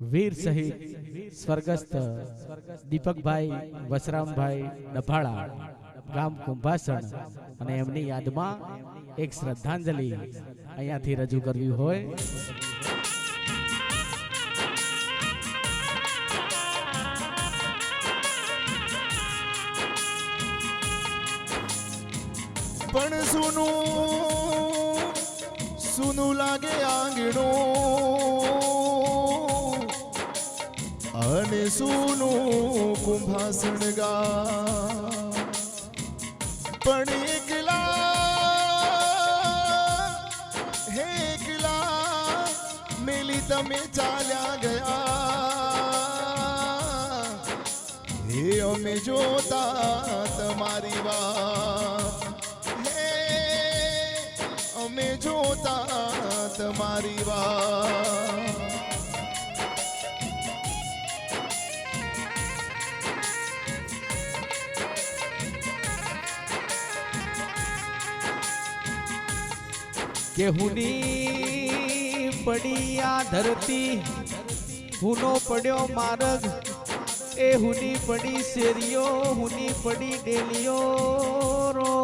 વીર સહિત સ્વર્ગસ્થ દીપકભાઈ વસરામભાઈ ડભાળા ગામ કુંભાસણ. અને એમની યાદમાં એક શ્રદ્ધાંજલિ અહીંયાથી રજૂ કરવી હોય. પણ સુનું સુનું લાગે આંગણું. અને સુનું કુંભાસણ ગા પણ એકલા હે એકલા મેલી તમે ચાલ્યા ગયા હે અમે જોતા તમારી વાત હે અમે જોતા તમારી વાત કે હુની પડી આ ધરતી, હુનો પડ્યો માર્ગ, એ હુની પડી શેરીઓ, હુની પડી ડેલીઓ રો.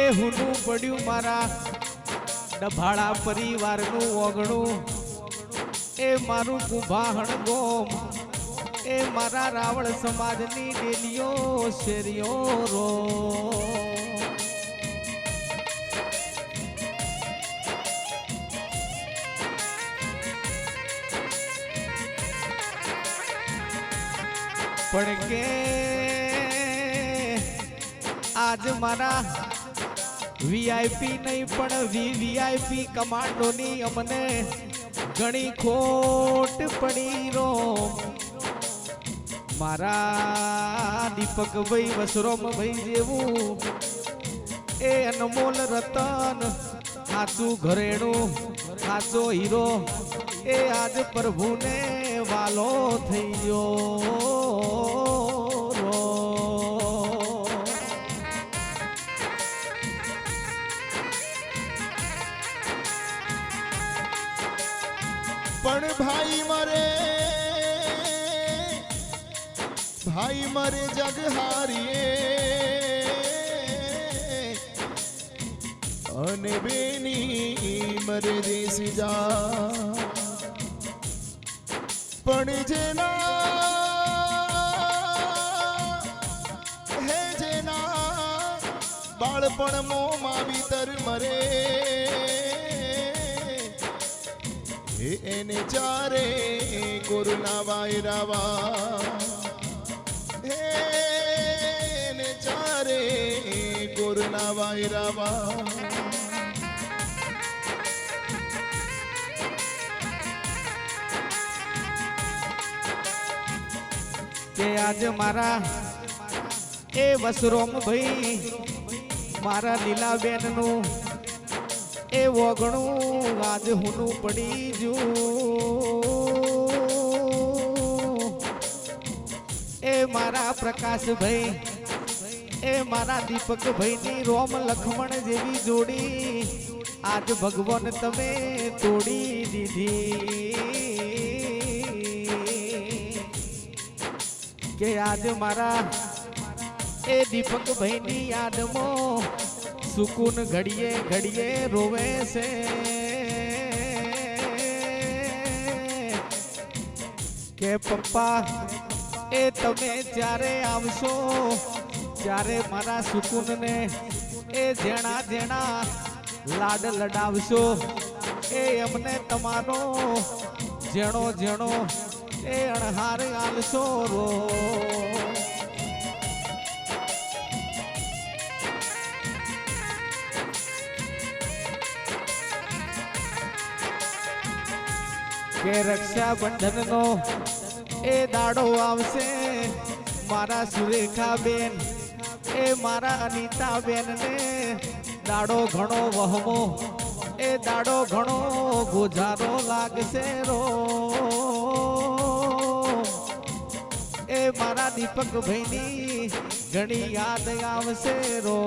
એ હુનું પડ્યું મારા ડભાળા પરિવારનું ઓગણું, એ મારું કુંભાહણ ગોમ એ મારા રાવળ સમાજની ડેલીઓ, શેરીઓ રો. પણ કે આજ મારા વીઆઈપી નહીં, પણ વીવીઆઈપી કમાન્ડોની અમને ઘણી ખોટ પડી રો. મારા દીપક ભાઈ વસરોમ ભાઈ જેવું. એ અનમોલ રતન સાચું ઘરેણું સાચો હીરો. એ આજ પ્રભુને વાલો થઈ ગયો પણ ભાઈ મરે ભાઈ મરે જગ હારીએ. અને બેની મરે દેશ જા પણ જેના હે જેના બાળપણ મોમાં ભીતર મરે એને ચારે કોરોના વાયરાવા હે એને ચારે કોરોના વાયરાવા કે આજે મારા એ વસરોમ ભાઈ, મારા લીલાબેનનું એ વગણું આજ હુનું પડી જુ એ મારા પ્રકાશભાઈ એ મારા દીપકભાઈ ની રોમ લખમણ જેવી જોડી આજ ભગવાન તમે તોડી દીધી કે આજ મારા એ દીપક ભાઈની યાદમાં સુકૂન ઘડીએ ઘડીએ રોવે છે કે પપ્પા એ તમે જ્યારે આવશો ત્યારે મારા સુકૂનને એ જેણા જેણા લાડ લડાવશો, એ એમને તમારો જેણો જેણો એ અણહાર આલશો રો. કે રક્ષાબંધનનો એ દાડો આવશે. મારા સુરેખા બેન એ મારા અનિતા બેન ને દાડો ઘણો વહમો, એ દાડો ઘણો ગુજારો લાગશે રો. એ મારા દીપક ભાઈની ઘણી યાદ આવશે રો.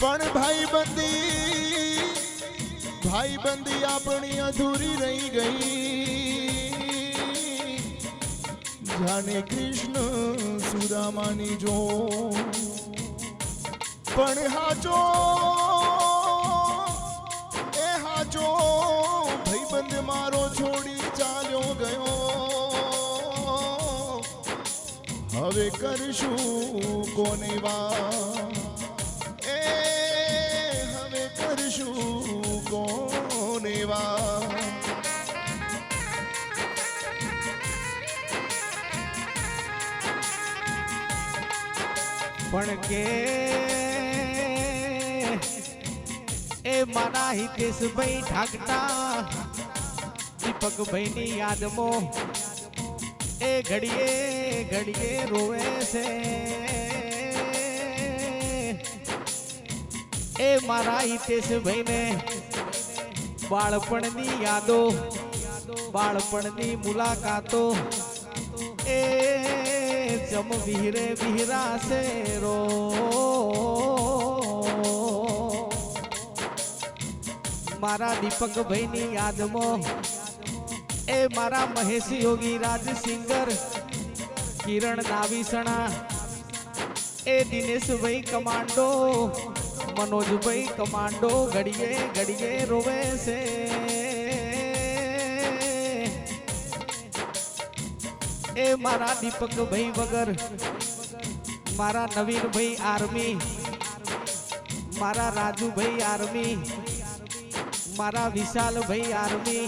પણ ભાઈબંધી ભાઈબંધી આપણી અધૂરી રહી ગઈ જાણે કૃષ્ણ સુદામાની જો પણ હાચો એ હાચો ભાઈબંધ મારો છોડી ચાલ્યો ગયો હવે કરશું કોને વા પણ કે એ મારા હિતેશભાઈ ઠાકટા દીપકભાઈની યાદમાં એ ઘડીએ ઘડીએ રોવે છે એ મારા હિતેશભાઈને બાળપણની યાદો બાળપણની મુલાકાતો એ જમ વિહરે વિહરાશે રો મારા દીપકભાઈની યાદમાં એ મારા મહેશ યોગી રાજ સિંગર કિરણ દાવીસણા એ દિનેશભાઈ કમાન્ડો મનોજભાઈ કમાન્ડો ઘડીએ ઘડીએ રોવે છે એ મારા દીપકભાઈ વગર મારા નવીનભાઈ આર્મી મારા રાજુભાઈ આર્મી મારા વિશાલભાઈ આર્મી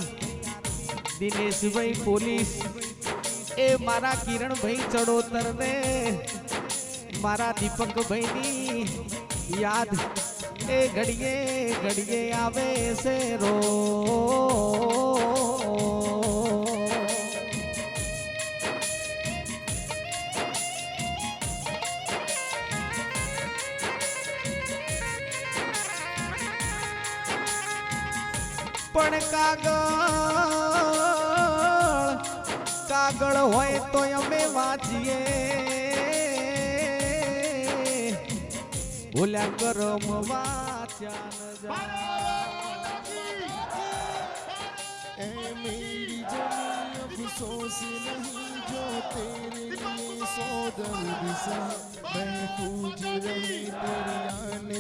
દિનેશભાઈ પોલીસ એ મારા કિરણભાઈ ચડોતરને મારા દીપકભાઈની યાદ એ ઘડીએ ઘડીએ આવે છે રો पण कागळ कागळ होय तो अमे वाजिए बोल्या करम वाचन जा ए मेरी ज़मीन खुशों से नहीं जो तेरे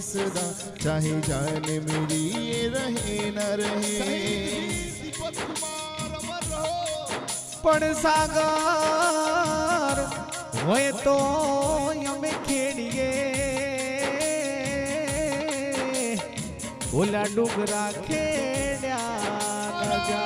सदा चाहे जान मेरी ये रहे न रहे पण सागर होए तो यम खेड़िए ओला डुगरा खेड़ा जा।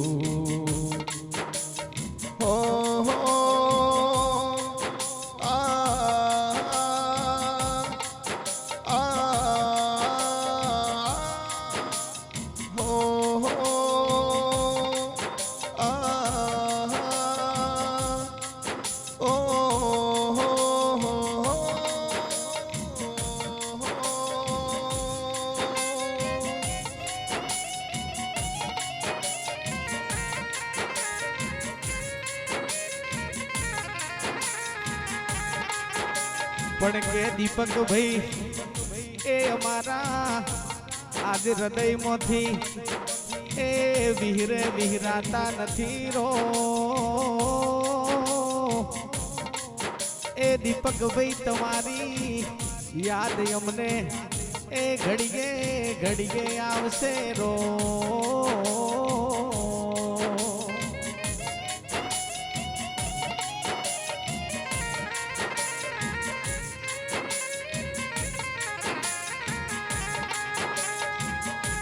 પણ કે દીપક ભાઈ એ અમારા આજ હૃદયમાંથી એ વિહરે વિહરાતા નથી રો. એ દીપક ભાઈ તમારી યાદ અમને એ ઘડીએ ઘડીએ આવશે રો.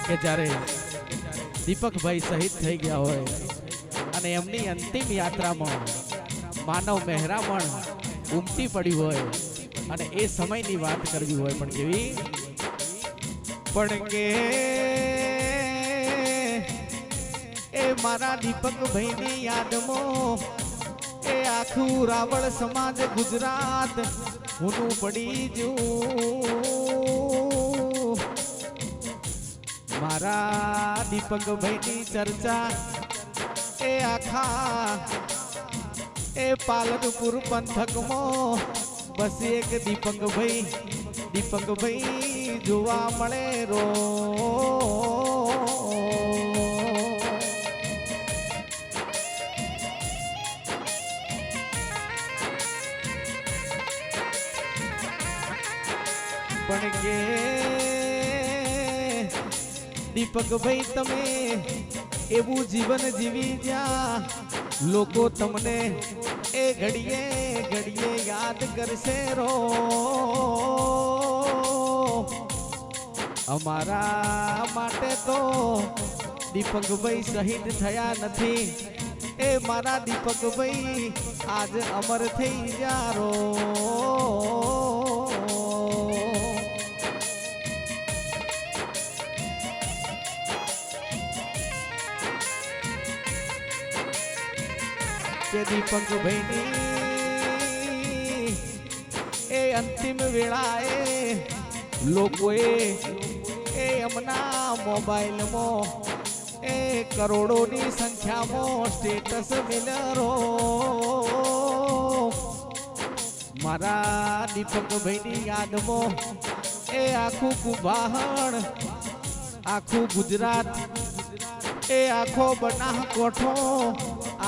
કે જ્યારે દીપકભાઈ શહીદ થઈ ગયા હોય અને એમની અંતિમ યાત્રામાં માનવ મહેરામણ ઉમટી પડ્યું હોય અને એ સમયની વાત કરવી હોય પણ કેવી? પણ કે એ મારા દીપકભાઈની યાદમાં એ આખું રાવળ સમાજ ગુજરાત હું પડી જવું મારા દીપકભાઈની ચર્ચા એ આખા એ પાલનપુર પંથકમાં બસ એક દીપકભાઈ દીપકભાઈ જોવા મળે રો પણ કે દીપકભાઈ તમે એવું જીવન જીવી જ્યાં લોકો તમને એ ઘડીએ ઘડીએ યાદ કરશે રો. અમારા માટે તો દીપકભાઈ શહીદ થયા નથી. એ મારા દીપકભાઈ આજ અમર થઈ જારો કે દીપકભાઈની એ અંતિમ વેળાએ લોકોએ એ એમના મોબાઈલમાં એ કરોડોની સંખ્યામાં સ્ટેટસ મિલરો મારા દીપકભાઈની યાદમાં એ આખું કુભાહણ આખું ગુજરાત એ આખો બનાહ કોઠો